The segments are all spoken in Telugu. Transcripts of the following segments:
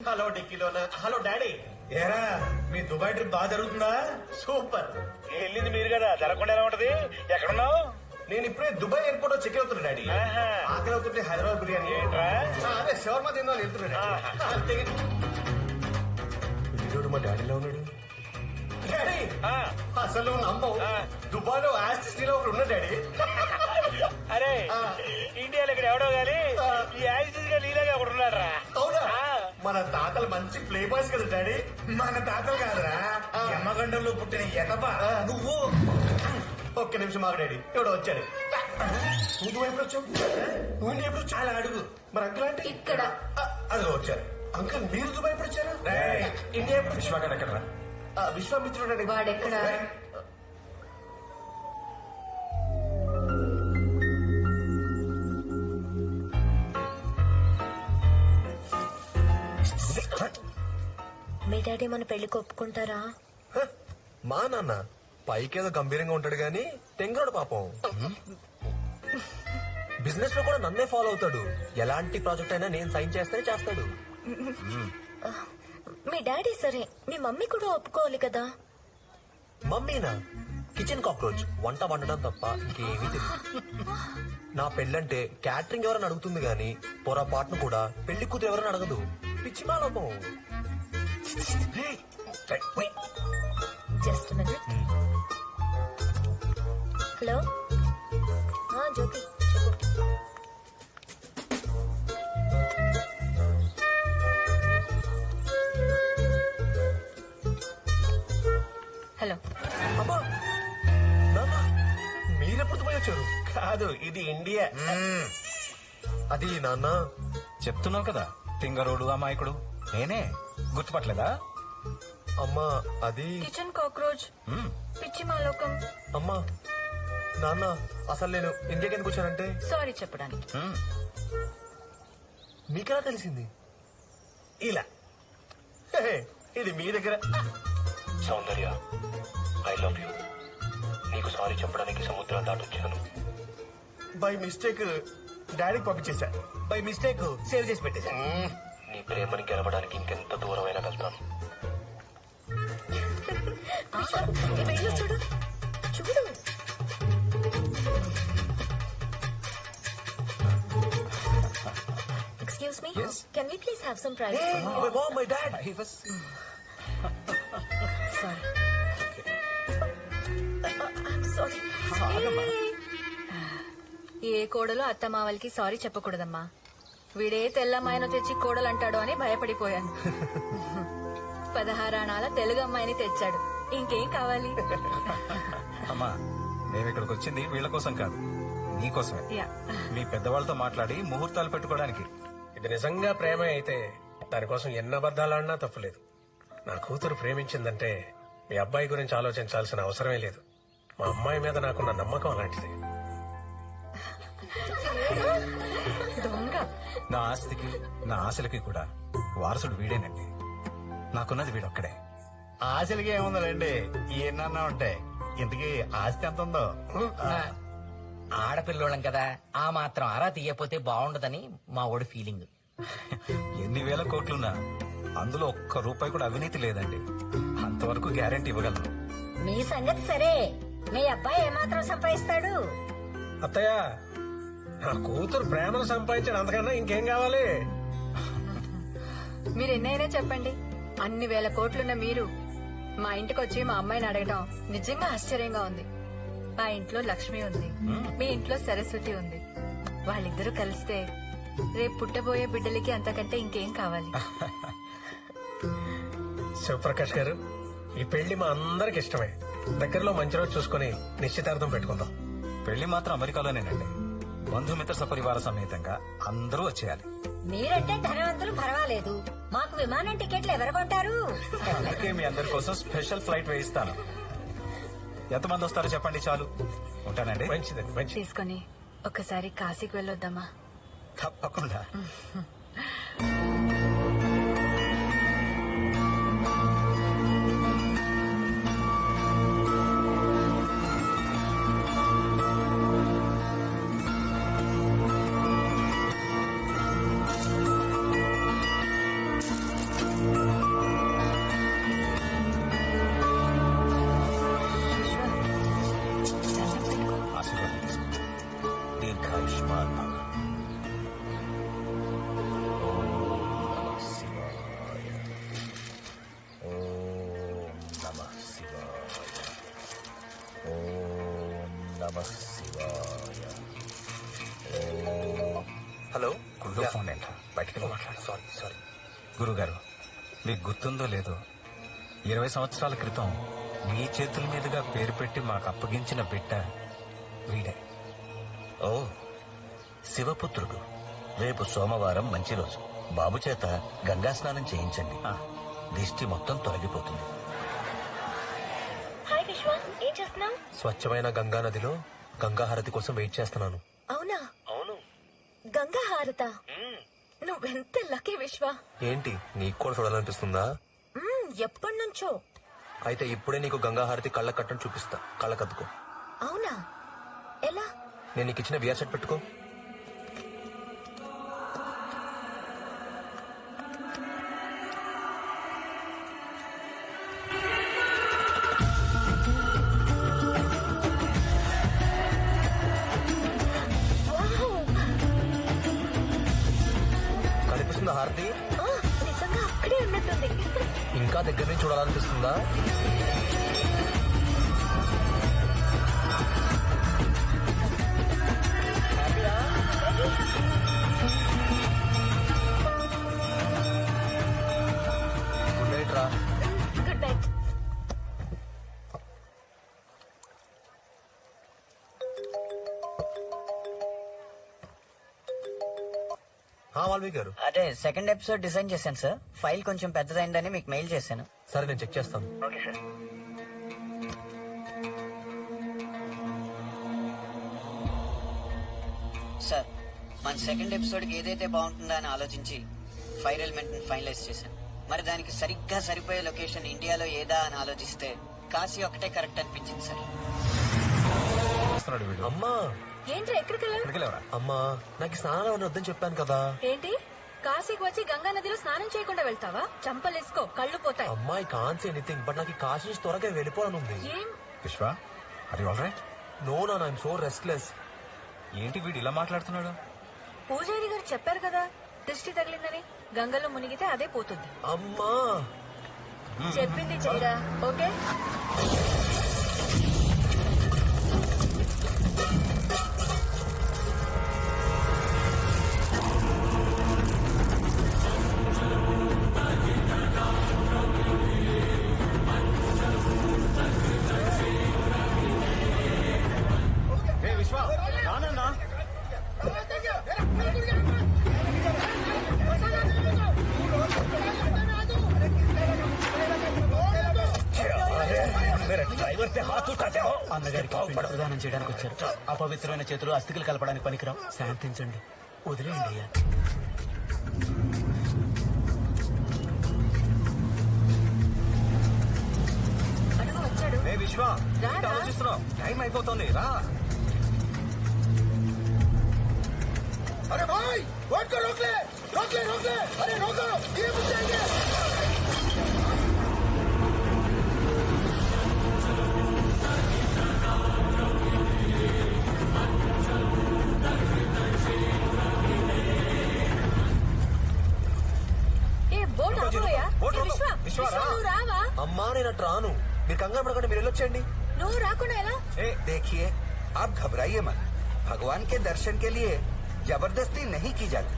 హలో డిక్కీలోనా? Hello daddy. ఏరా మీ దుబాయ్ ట్రిప్ బాగా జరుగుతుందా? సూపర్. వెళ్ళింది మీరు కదా జరగకుండా ఎలా ఉంటది? ఎక్కడున్నావు? నేను ఇప్పుడే దుబాయ్ ఎయిర్పోర్ట్లో చెక్ అవుతున్నా డాడీ. ఆహా. ఆకలి అవుతుంటే హైదరాబాద్ బిర్యానీ. ఏంట్రా? ఆ, అదే షవర్మా తిందాం వెళ్తున్నా ఆహా. అంతే. వీడు మా డాడీలో ఉన్నాడు? డాడీ ఆ, అసలు నమ్మవు ఆ. దుబాయ్లో యాస్టిస్లో ఒకడు ఉన్నాడు డాడీ. అరే ఆ. ఇండియాలో ఇక్కడ ఎవడో గాని ఆ. ఈ యాక్సిస్గా నీలాగా ఒకడు ఉన్నాడు రా అవునా? ఆ. మన తాతలు మంచి ప్లే బాయ్స్ కదా డాడీ మన తాతలు కాదురా ఆ. ఎమ్మగండంలో పుట్టిన ఎదప. నువ్వు ఒక్క నిమిషం ఆగు డాడీ ఎవడో వచ్చాడు నువ్వు ఎప్పుడు వచ్చావు నువ్వు ఎప్పుడు అలా అడుగు మరి అంకుల్ అంటే ఇక్కడ. అదిగో వచ్చారు అంకుల్ మీరు దుబాయ్ ఎప్పుడు వచ్చారు. ఇండియా ఎప్పుడు? విశ్వగాడు ఎక్కడరా ఆ, విశ్వామిత్రుడు. వాడెక్కడ? మీ డాడీ మన పెళ్ళికి ఒప్పుకుంటారా మా నాన్న పైకేదో గంభీరంగా ఉంటాడు గాని తెంగరోడు పాపం. బిజినెస్లో కూడా నన్నే ఫాలో అవుతాడు. ఎలాంటి ప్రాజెక్ట్ అయినా నేను సైన్ చేస్తేనే చేస్తాడు. మీ డాడీ సరే మీ మమ్మీ కూడా ఒప్పుకోవాలి కదా? మమ్మీనా? కిచెన్ కాక్రోచ్ వంట వండడం తప్ప ఇంకేమీ తెలియదు నా పెళ్ళంటే క్యాటరింగ్ ఎవరైనా అడుగుతుంది గాని పొరపాటును కూడా పెళ్ళి కూతురు ఎవరైనా అడగదు. పిచ్చి మాలపం just minute hello Jyothi hello అమ్మా. నాన్న మీరెప్పుడు దుబాయ్ వచ్చారు? కాదు ఇది ఇండియా. అది నాన్న చెప్తున్నావు కదా. తింగరోడు అమాయకుడు. నేనే. గుర్తుపట్టలేదా? అమ్మా అది కిచెన్ కాక్రోచ్. మ్మ్. పిచ్చి మాలోకం. అమ్మా నాన్న అసలు నేను ఇండియాకి ఎందుకు వచ్చానంటే? సారీ చెప్పడానికి. మ్మ్. మీకెలా తెలిసింది? ఇలా. హే, ఇది మీ దగ్గర. సౌందర్య ఐ లవ్ యూ నీకు సారీ చెప్పడానికి సముద్రం దాటొచ్చాను. బై మిస్టేక్ డాడీకి పంపించేశా. బై మిస్టేక్ సేవ్ చేసి పెట్టేశా. నీ ప్రేమని గెలవడానికి ఇంకెంత దూరమైనా వెళ్తాను. చూడు. చూడు. Excuse me Yes. Can we please have some private my mom my dad He was- sorry ఏ కోడలు అత్తమావలకి సారీ చెప్పకూడదమ్మా. వీడే తెల్లమ్మాయిను తెచ్చి కోడలు అంటాడు అని భయపడిపోయాను. పదహారాణాల తెలుగు అమ్మాయిని తెచ్చాడు. ఇంకేం కావాలి? అమ్మా మేము ఇక్కడికి వచ్చింది వీళ్ళ కోసం కాదు నీకోసమే యా. మీ పెద్దవాళ్ళతో మాట్లాడి ముహూర్తాలు పెట్టుకోవడానికి. ఇది నిజంగా ప్రేమ అయితే దానికోసం ఎన్ని అబద్ధాలు ఆడినా తప్పులేదు. నా కూతురు ప్రేమించిందంటే మీ అబ్బాయి గురించి ఆలోచించాల్సిన అవసరమే లేదు. మా అమ్మాయి మీద నాకున్న నమ్మకం అలాంటిది. నా ఆస్తికి నా ఆశలకి కూడా వారసుడు వీడేనండి. నాకున్నది వీడొక్కడే. ఆశలకి ఏముందండి ఏమన్నా ఉంటాయి ఇంతకీ ఆస్తి ఎంత ఉందో ఆడపిల్లోళ్ళం కదా ఆ మాత్రం ఆరా తీయపోతే బాగుండదని మా ఓడి ఫీలింగ్. ఎన్ని వేల కోట్లున్నా అందులో ఒక్క రూపాయి కూడా అవినీతి లేదండి. అంతవరకు గ్యారెంటీ ఇవ్వగలను. మీ సంగతి సరే. మీ అబ్బాయి ఏమాత్రం సంపాదిస్తాడు? అత్తయ్య నా కూతురు ప్రేమను సంపాదించడం అంతకన్నా ఇంకేం కావాలి? మీరు ఎన్నైనా చెప్పండి. అన్ని వేల కోట్లున్న మీరు మా ఇంటికి వచ్చి మా అమ్మాయిని అడగడం నిజంగా ఆశ్చర్యంగా ఉంది. మా ఇంట్లో లక్ష్మి ఉంది. మీ ఇంట్లో సరస్వతి ఉంది. వాళ్ళిద్దరూ కలిస్తే రేపు పుట్టబోయే బిడ్డలకి అంతకంటే ఇంకేం కావాలి? శివప్రకాష్ గారు ఈ పెళ్ళి మా అందరికి ఇష్టమే. దగ్గరలో మంచి రోజు చూసుకుని నిశ్చితార్థం పెట్టుకుందాం. పెళ్ళి మాత్రం అమెరికాలోనేనండి. బంధుమిత్ర సపరివార సమేతంగా అందరూ వచ్చేయాలి. మీరంటే ధనవంతులు పర్వాలేదు. మాకు విమానం టికెట్లు ఎవరు కొంటారు అందుకే మీ అందరి కోసం స్పెషల్ ఫ్లైట్ వేయిస్తాను. ఎంతమంది వస్తారో చెప్పండి చాలు. ఉంటానండి. మంచిదండి మంచిది. తీసుకొని ఒకసారి కాశీకి వెళ్ళొద్దామా తప్పకుండా. నమ శివాయ హలో గుళ్ళో ఫోన్ ఏంట్రా? బయటికి మాట్లాడు. Sorry sorry. గురుగారు మీకు గుర్తుందో లేదో ఇరవై సంవత్సరాల క్రితం మీ చేతుల మీదుగా పేరు పెట్టి మాకు అప్పగించిన బిడ్డ వీడే. ఓ శివపుత్రుడు. రేపు సోమవారం మంచి రోజు. బాబు చేత గంగా స్నానం చేయించండి. దిష్టి మొత్తం తొలగిపోతుంది. చేస్తున్నావు? స్వచ్ఛమైన గంగా నదిలో గంగాహారతి కోసం వెయిట్ చేస్తున్నాను. అవునా? అవును. గంగా హారత? నువ్వెంత లక్కీ విశ్వ. ఏంటి నీకు కూడా చూడాలనిపిస్తుందా? ఎప్పటి నుంచో. అయితే ఇప్పుడే నీకు గంగాహారతి కళ్ళ కట్టని చూపిస్తా. కళ్ళ కద్దుకో అవునా? ఎలా? నేను నీకు ఇచ్చిన విఆర్ సెట్ పెట్టుకో. హారతి? ఆ, నిజంగా అక్కడే ఉన్నట్టుంది. ఇంకా దగ్గర నుంచి చూడాలనిపిస్తుందా? వాల్మీకి గారు. అదే సెకండ్ ఎపిసోడ్ డిజైన్ చేశాను సార్ ఫైల్ కొంచెం పెద్దదైందని మీకు మెయిల్ చేశాను. సరే నేను చెక్ చేస్తాను. సార్ మన సెకండ్ ఎపిసోడ్కి ఏదైతే బాగుంటుందో అని ఆలోచించి ఫైర్ ఎలిమెంట్ ఫైనలైజ్ చేశాను. మరి దానికి సరిగ్గా సరిపోయే లొకేషన్ ఇండియాలో ఏదా అని ఆలోచిస్తే కాశీ ఒకటే కరెక్ట్ అనిపించింది సార్ అమ్మా! ఏంట్రా ఎక్కడికి వెళ్ళావు ఎక్కడికి వెళ్ళవరా అమ్మా నాకు స్నానాలు అవన్నీ వద్దని చెప్పాను కదా. ఏంటి? కాశీకి వచ్చి గంగా నదిలో స్నానం చేయకుండా వెళ్తావా? చంపలేసుకో కళ్ళు పోతాయి. అమ్మాయి కాన్స్ ఎనీథింగ్ బట్ నాకు ఈ కాశీ నుంచి త్వరగా వెళ్ళిపోవాలని ఉంది ఏం? విశ్వ అది ఆల్ రైట్ నో నా ఐఎమ్ సో రెస్ట్లెస్ ఏంటి వీడు ఇలా మాట్లాడుతున్నాడు? పూజారి గారు చెప్పారు కదా దృష్టి తగిలిందని. గంగలో మునిగితే అదే పోతుంది. అమ్మా! చెప్పింది చేయరా ఓకే? అన్నగారికి ప్రదానం చేయడానికి వచ్చారు అపవిత్రమైన చేతులు అస్థికలు కలపడానికి పనికిరావు శాంతించండి వదిలేయండి అయ్యా అడుగు వచ్చాడు ఏ విశ్వ రా, ఏంటి రా. ఆలోచిస్తున్నావు టైం అయిపోతుంది రా అరే భాయ్ రోడ్ को रोक ले रोक ले रोक ले अरे रोको ये मुझ అమ్మా నేను అటు రాను మీరు కంగారు పడకండి మీరు వెళ్ళొచ్చండి నువ్వు రాకుండా ఎలా देखिए आप घबराइए मत भगवान के दर्शन के लिए जबरदस्ती नहीं की जाती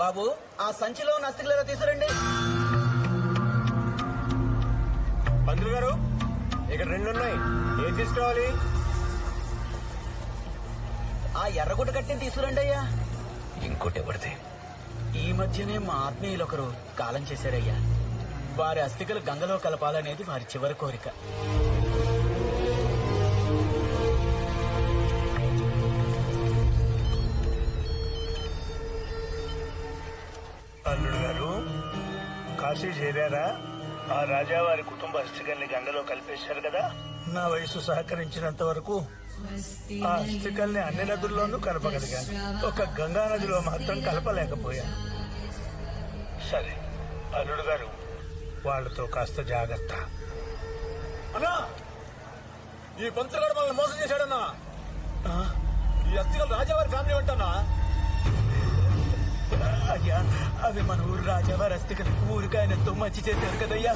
బాబు ఆ సంచిలో ఉన్న అస్థికలు తీసుకురండి. పంతులు గారు ఇక్కడ రెండు ఉన్నాయి ఏది తీసుకోవాలి? ఆ ఎర్రగుడ్డ కట్టిన తీసుకురండి అయ్యా. ఇంకోటి ఎవరిది? ఈ మధ్యనే మా ఆత్మీయులు ఒకరు కాలం చేశారయ్యా. వారి అస్థికలు గంగలో కలపాలనేది వారి చివరి కోరిక. కాశీ చేరారా? ఆ రాజావారి కుటుంబ అస్థికల్ని గంగలో కలిపేశారు కదా? నా వయసు సహకరించినంత వరకు ఆ అస్థికల్ని అన్ని నదుల్లోనూ కలపగలిగాను. ఒక గంగా నదిలో మాత్రం కలపలేకపోయాను. సరే అల్లుడు గారు వాళ్ళతో కాస్త జాగ్రత్త. అన్నా ఈ పంచగాడు మనల్ని మోసం చేశాడన్నా? ఈ అస్థికలు రాజావారి ఫ్యామిలీ అంటన్నా అయ్యా అవి మన ఊరు రాజావారి అస్థికలు ఊరికాయనతో మంచి చేశారు కదయ్యా.